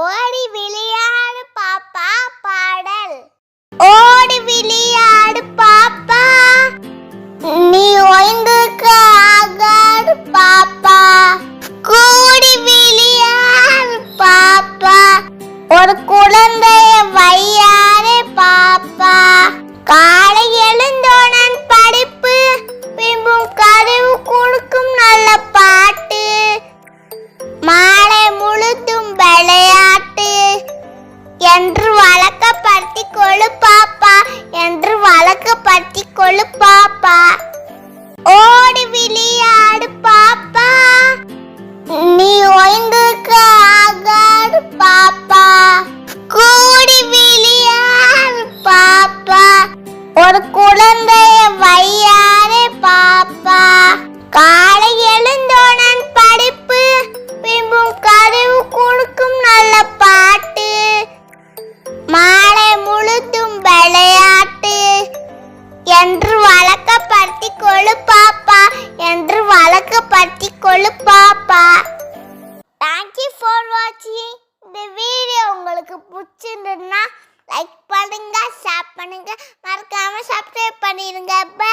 ஓடி விளையாடு பாப்பா பாடல். ஓடி விளையாடு பாப்பா. நீ ஓய்ந்துக்க ஆகாடு பாப்பா. கூடி விளையாடு பாப்பா. ஒரு குழந்தை என்று வழக்கப்படுத்தி கொழு பாப்பா. என்று வழக்கப்படுத்தி கொழு பாப்பா. ஓடி விளையாடு பாப்பா. நீ ஓய்ந்துக்க ஆகாடு பாப்பா. கூடி விளையாடு பாப்பா. ஒரு குழந்தைய வையா என்று வழக்கப்படுத்தி கொழு பாப்பா. என்று வழக்கப்படுத்தி கொழு பாப்பா தேங்க்யூ ஃபார் வாட்சிங் இந்த வீடியோ உங்களுக்கு பிடிச்சிருந்ததுன்னா லைக் பண்ணுங்க ஷேர் பண்ணுங்க. மறக்காம சப்ஸ்கிரைப் பண்ணிடுங்க பை